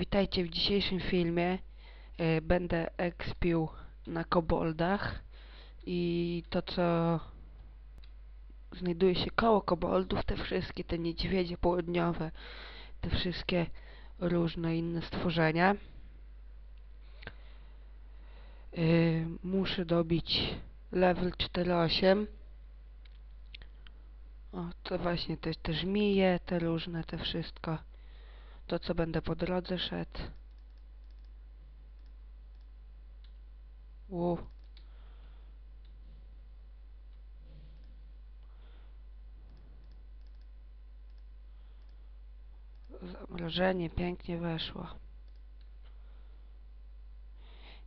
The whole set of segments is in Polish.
Witajcie w dzisiejszym filmie. E, Będę expił na koboldach i to co znajduje się koło koboldów, te wszystkie, te niedźwiedzie południowe, te wszystkie różne inne stworzenia. E, Muszę dobić level 4.8 o, to właśnie te, te żmije, te różne, te wszystko. To, co będę po drodze szedł. Uu. Zamrożenie pięknie weszło.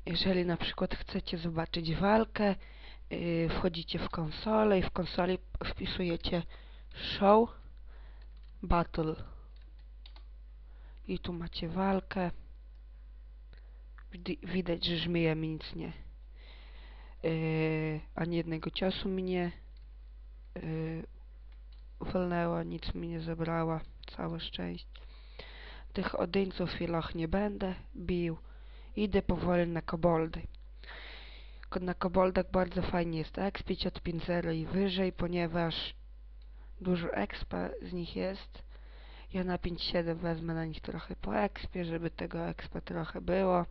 Jeżeli na przykład chcecie zobaczyć walkę, yy, wchodzicie w konsolę i w konsoli wpisujecie show battle i tu macie walkę. Widać, że żmija mi nic nie. Yy, ani jednego ciosu mi nie yy, nic mi nie zabrała całe szczęście. Tych odyńców w chwilach nie będę bił. Idę powoli na koboldy. Ko- na koboldach bardzo fajnie jest expić od 5.0 i wyżej, ponieważ dużo expa z nich jest. Ja na 5.7 wezmę na nich trochę po expie, żeby tego expa trochę było.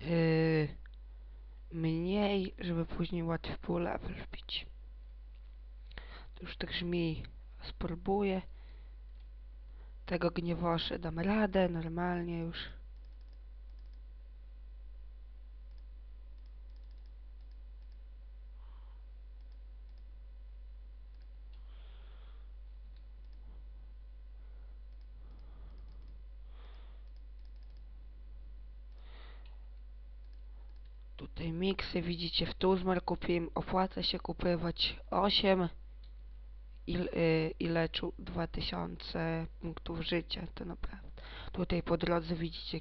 Yy, mniej, żeby później łatwiej pół level wbić. To już tych żmij spróbuję. Tego gniewoszy dam radę, normalnie już. Tutaj miksy widzicie w Tuzmar kupiłem, opłaca się kupywać 8 i, y, i leczył 2000 punktów życia, to naprawdę. Tutaj po drodze widzicie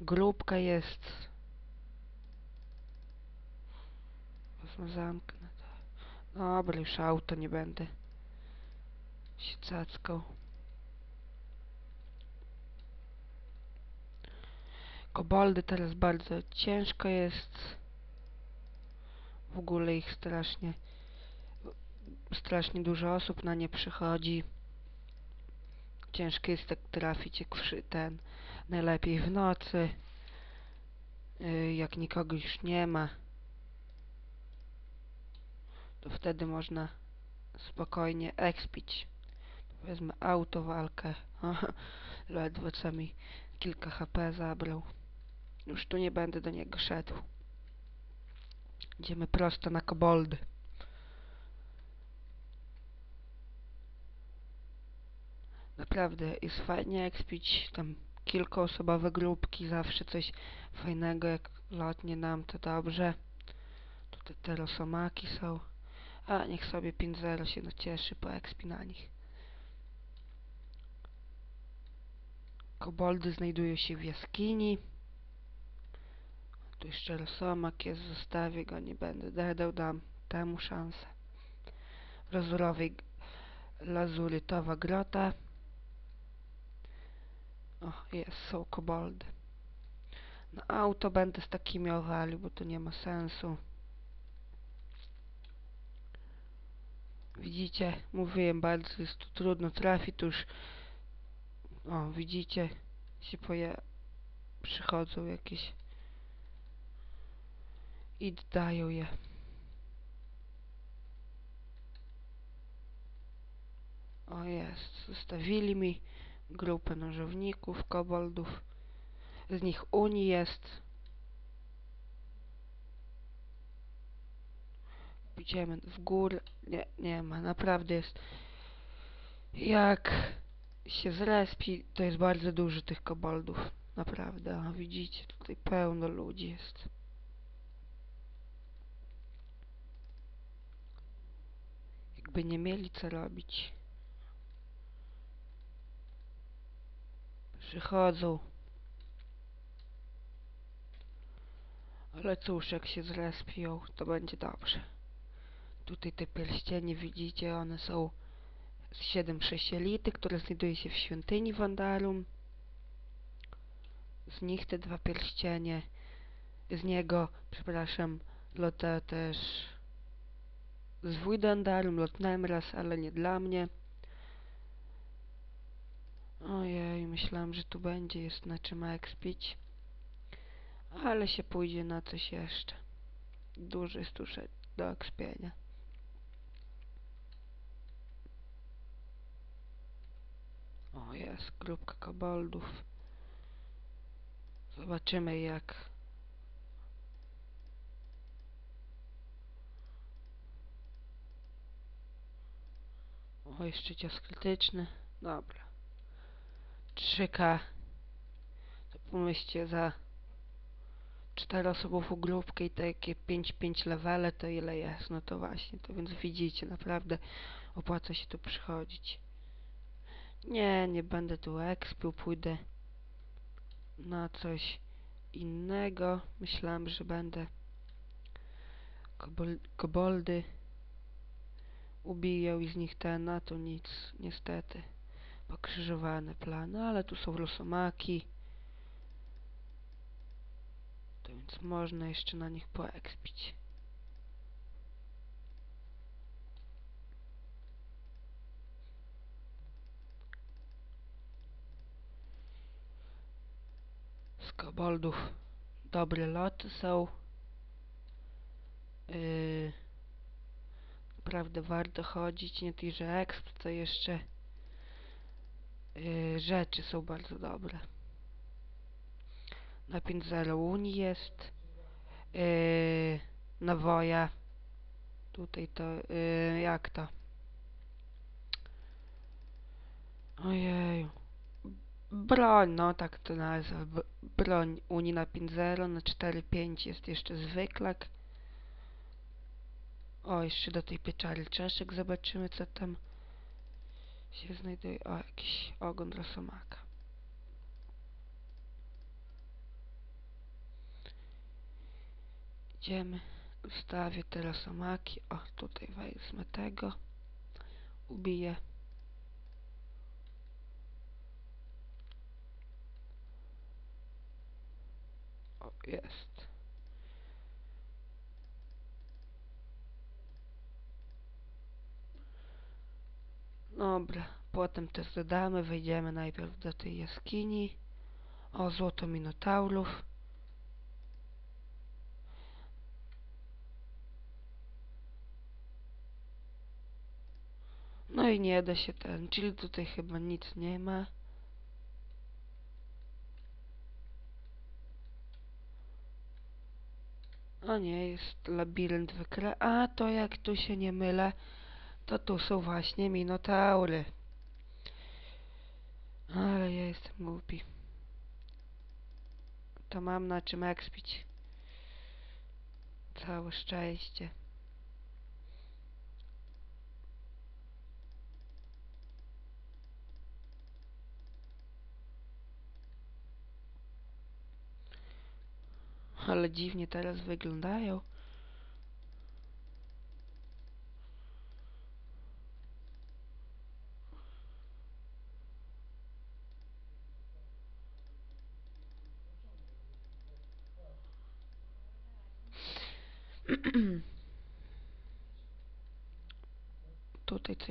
grupka jest. Zamknę. Dobra, już auto nie będę się cackał. Koboldy teraz bardzo ciężko jest. W ogóle ich strasznie strasznie dużo osób na nie przychodzi. Ciężko jest tak trafić jak ten najlepiej w nocy. y, Jak nikogo już nie ma. To wtedy można spokojnie expić. Wezmę auto walkę. Ledwo co mi kilka HP zabrał. Już tu nie będę do niego szedł. Idziemy prosto na koboldy. Naprawdę jest fajnie expić tam kilkoosobowe grupki, zawsze coś fajnego jak lotnie nam to dobrze. Tutaj te rosomaki są. A niech sobie 5-0 się nacieszy po expi na nich. Koboldy znajdują się w jaskini. Tu jeszcze rosomak jest, zostawię go, nie będę dedał, dam temu szansę. W Lazurowej, lazurytowa grota. O, jest, są koboldy. Na auto będę z takimi owali, bo to nie ma sensu. Widzicie, mówiłem, bardzo jest tu trudno trafić, tu już o, widzicie, się poja... przychodzą jakieś i dają je. O jest, zostawili mi grupę nożowników, koboldów. Z nich Unii jest. Idziemy w górę. Nie, nie ma, naprawdę jest. Jak się zrespi, to jest bardzo dużo tych koboldów. Naprawdę, a widzicie, tutaj pełno ludzi jest. Jakby nie mieli co robić. Przychodzą. Ale cóż, jak się zrespią, to będzie dobrze. Tutaj te pierścienie widzicie, one są z 7 6 elity, które znajduje się w świątyni Wandarum. z nich te dwa pierścienie. Z niego, przepraszam, lota też z Wujdandarum lotnąłem raz, ale nie dla mnie. Ojej, myślałam, że tu będzie, jest na czym ekspić. Ale się pójdzie na coś jeszcze. Tu jeszcze do ekspienia. O, jest grupka koboldów. Zobaczymy jak... O, jeszcze cios krytyczny. Dobra. 3K. To pomyślcie za czteroosobową grupkę i takie 5-5 levele to ile jest? No to właśnie, to więc widzicie, naprawdę opłaca się tu przychodzić. Nie, nie będę tu expił, pójdę na coś innego. Myślałem, że będę kobol koboldy ubijał i z nich ten, a tu nic, niestety. Pokrzyżowane plany, ale tu są rosomaki. To więc można jeszcze na nich poekspić. Koboldów dobre loty są. Yy, naprawdę warto chodzić, nie tylko exp, to jeszcze yy, rzeczy są bardzo dobre. Na 5.0 Unii jest. Yy, nawoja. Tutaj to, yy, jak to? Ojeju. Broń, no tak to nazwa. Broń Unii na 5.0, na 4.5 jest jeszcze zwyklak. O, jeszcze do tej pieczary czaszek zobaczymy, co tam się znajduje. O, jakiś ogon rosomaka. Idziemy. Ustawię te rosomaki. O, tutaj wezmę tego. Ubiję. O, jest. Dobra, potem też dodamy, wejdziemy najpierw do tej jaskini. O, złoto minotaurów. No i nie da się ten, czyli tutaj chyba nic nie ma. O nie, jest labirynt wykra... A, to jak tu się nie mylę, to tu są właśnie minotaury. Ale ja jestem głupi. To mam na czym ekspić. Całe szczęście. Ale dziwnie teraz wyglądają.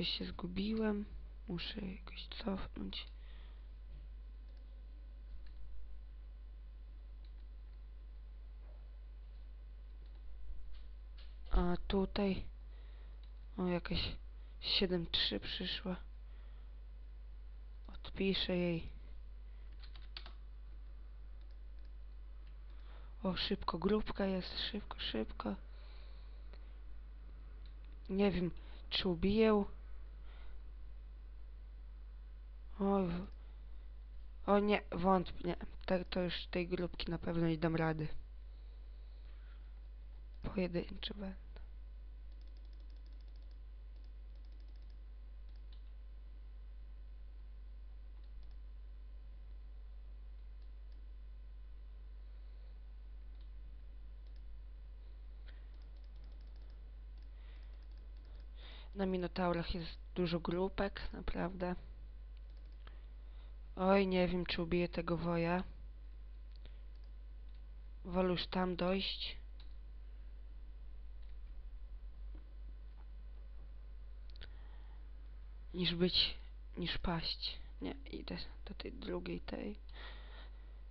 Coś się zgubiłem. Muszę jakoś cofnąć. A tutaj o jakaś 7.3 przyszła. Odpiszę jej. O, szybko, grupka jest, szybko, szybko. Nie wiem, czy ubiję. O, o nie, wątpię. Tak, to już tej grupki na pewno nie dam rady. Pojedynczy będę. Na Minotaurach jest dużo grupek, naprawdę. Oj, nie wiem, czy ubiję tego woja. wolę już tam dojść. Niż być, niż paść. Nie, idę do tej drugiej tej.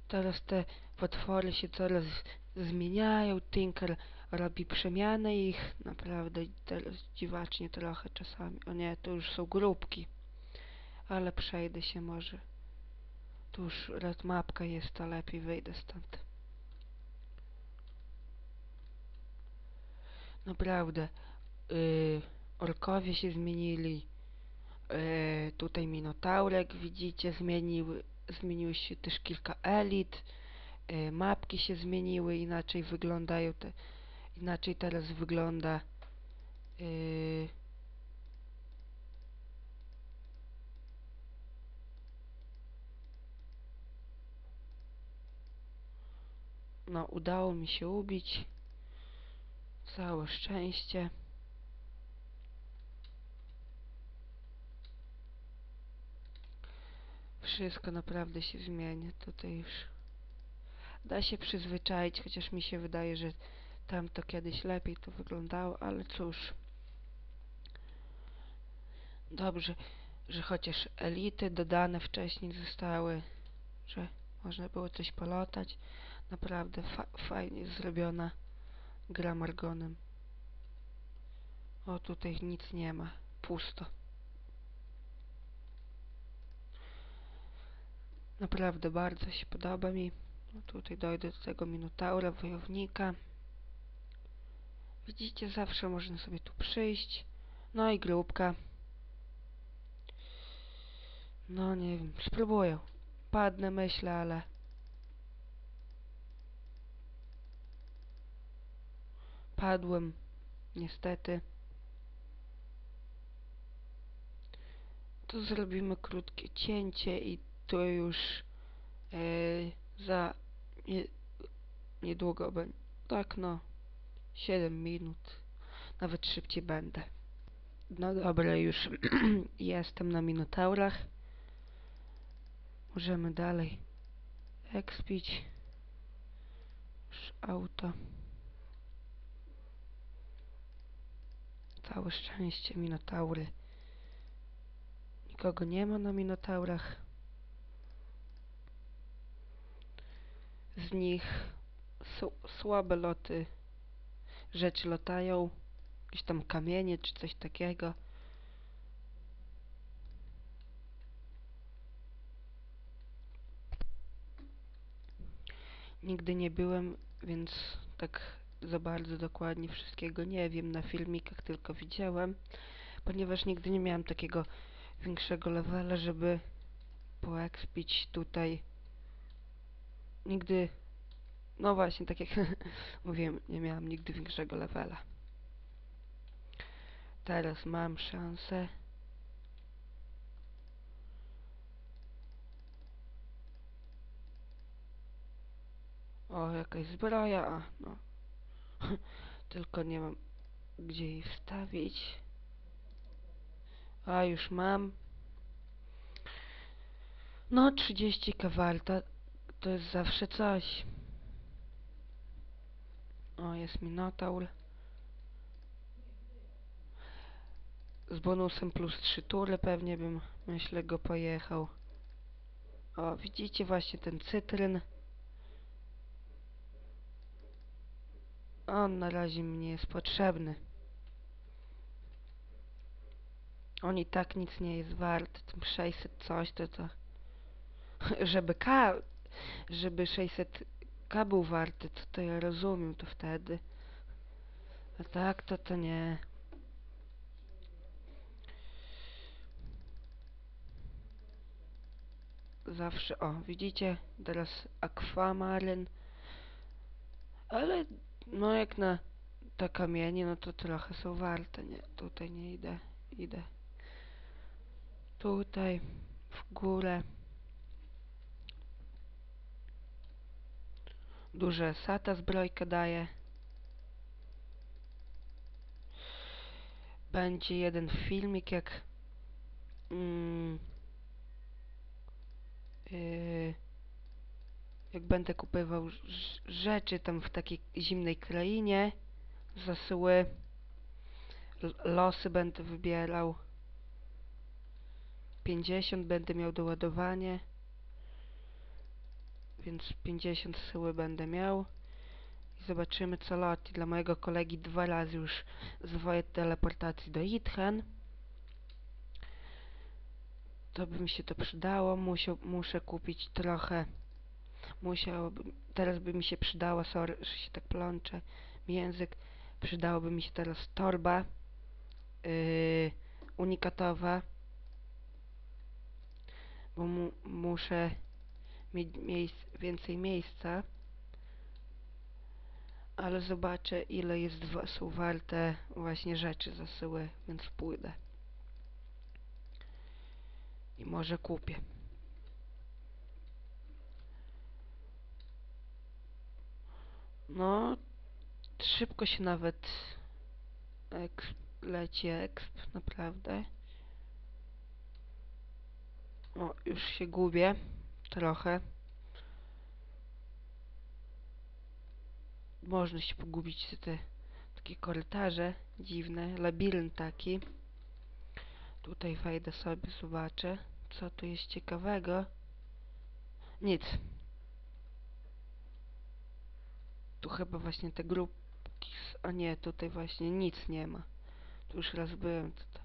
Teraz te potwory się coraz zmieniają. Tinker robi przemianę ich. Naprawdę teraz dziwacznie trochę czasami. O nie, to już są grupki. Ale przejdę się może. Tu już red mapka jest, to lepiej wyjdę stąd. Naprawdę. Yy, orkowie się zmienili. Yy, tutaj Minotaurek widzicie zmieniły, zmieniły się też kilka elit. Yy, mapki się zmieniły, inaczej wyglądają te, inaczej teraz wygląda yy, No, udało mi się ubić. Całe szczęście. Wszystko naprawdę się zmienia. Tutaj już da się przyzwyczaić, chociaż mi się wydaje, że tam to kiedyś lepiej to wyglądało, ale cóż. Dobrze, że chociaż elity dodane wcześniej zostały, że można było coś polotać. Naprawdę fa fajnie zrobiona gra Margonem. O, tutaj nic nie ma. Pusto. Naprawdę bardzo się podoba mi. No, tutaj dojdę do tego Minotaura, wojownika. Widzicie, zawsze można sobie tu przyjść. No i grupka. No nie wiem, spróbuję. Padnę myślę, ale... Padłem, niestety. To zrobimy krótkie cięcie i to już e, za nie, niedługo będzie. Tak no, 7 minut. Nawet szybciej będę. No dobra, już jestem na Minotaurach. Możemy dalej. Już auto. Całe szczęście Minotaury. Nikogo nie ma na Minotaurach. Z nich słabe loty. Rzeczy latają. Jakieś tam kamienie czy coś takiego. Nigdy nie byłem, więc tak za bardzo dokładnie wszystkiego nie wiem. Na filmikach tylko widziałem, ponieważ nigdy nie miałem takiego większego levela, żeby poekspić tutaj. Nigdy, no właśnie, tak jak mówiłem, nie miałem nigdy większego levela. Teraz mam szansę. O, jakaś zbroja, a no. Tylko nie mam gdzie jej wstawić. A, już mam. No, 30 kawarta to jest zawsze coś. O, jest Minotaur. Z bonusem plus 3 tury pewnie bym, myślę, go pojechał. O, widzicie właśnie ten cytryn. On na razie mi nie jest potrzebny. On i tak nic nie jest wart. Tym 600 coś to to... żeby K... Żeby 600 K był warty, to, to ja rozumiem to wtedy. A tak to to nie. Zawsze, o, widzicie? Teraz akwamaryn. Ale no jak na te kamienie, no to trochę są warte, nie? Tutaj nie idę, idę. Tutaj, w górę. Duże sata zbrojka daje. Będzie jeden filmik jak mm, yy, jak będę kupywał ż- rzeczy tam w takiej zimnej krainie, zasyły, losy będę wybierał. 50 będę miał doładowanie, więc 50 syły będę miał. I zobaczymy co loti. Dla mojego kolegi dwa razy już zwoję teleportacji do Itchen. To by mi się to przydało. Muszę kupić trochę. Musiałoby, teraz by mi się przydała, sorry, że się tak plączę, język. Przydałoby mi się teraz torba yy, unikatowa. Bo mu, muszę mieć miejsc, więcej miejsca. Ale zobaczę ile jest, są warte właśnie rzeczy zasyły, więc pójdę. I może kupię. No, szybko się nawet ek, leci exp, naprawdę. O, już się gubię. Trochę. Można się pogubić te, te takie korytarze dziwne, labirynt taki. Tutaj wejdę sobie, zobaczę, co tu jest ciekawego. Nic. Tu chyba właśnie te grupki, a nie, tutaj właśnie nic nie ma. Tu już raz byłem. To.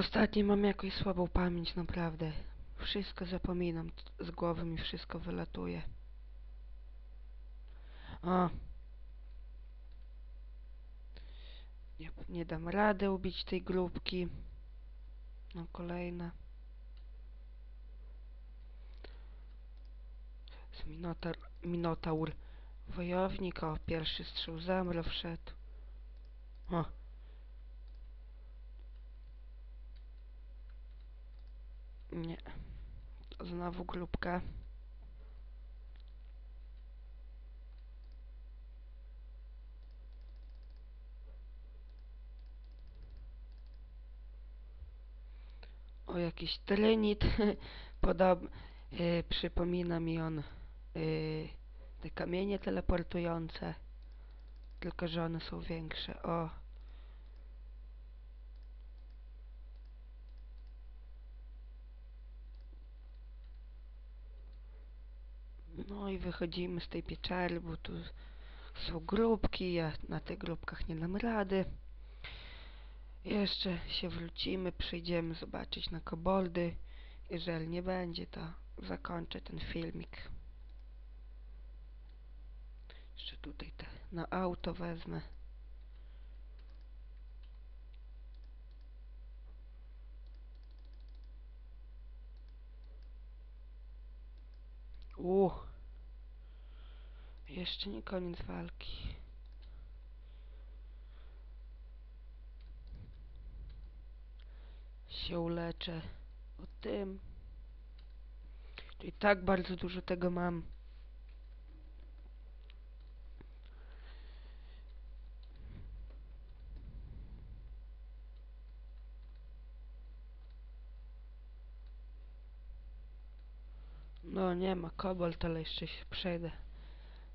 Ostatnio mam jakąś słabą pamięć, naprawdę. Wszystko zapominam, z głowy mi wszystko wylatuje. O. Nie, nie dam rady ubić tej grupki. No kolejna. Z Minotaur, Minotaur. Wojownik, o, pierwszy strzał zamro wszedł. O. Nie. Znowu grupka. O, jakiś trynit. Podob... Yy, przypomina mi on yy, te kamienie teleportujące. Tylko, że one są większe. O. No i wychodzimy z tej pieczary, bo tu są grupki, ja na tych grupkach nie dam rady. Jeszcze się wrócimy, przyjdziemy zobaczyć na koboldy. Jeżeli nie będzie, to zakończę ten filmik. Jeszcze tutaj te na auto wezmę. U. Jeszcze nie koniec walki. Się uleczę o tym. I tak bardzo dużo tego mam. No nie ma kobold, ale jeszcze się przejdę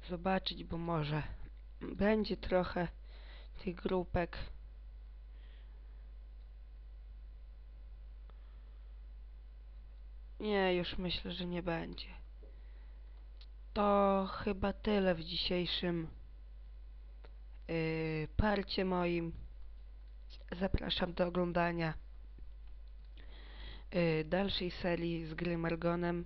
zobaczyć, bo może będzie trochę tych grupek. Nie, już myślę, że nie będzie. To chyba tyle w dzisiejszym yy, parcie moim. Zapraszam do oglądania yy, dalszej serii z gry Margonem.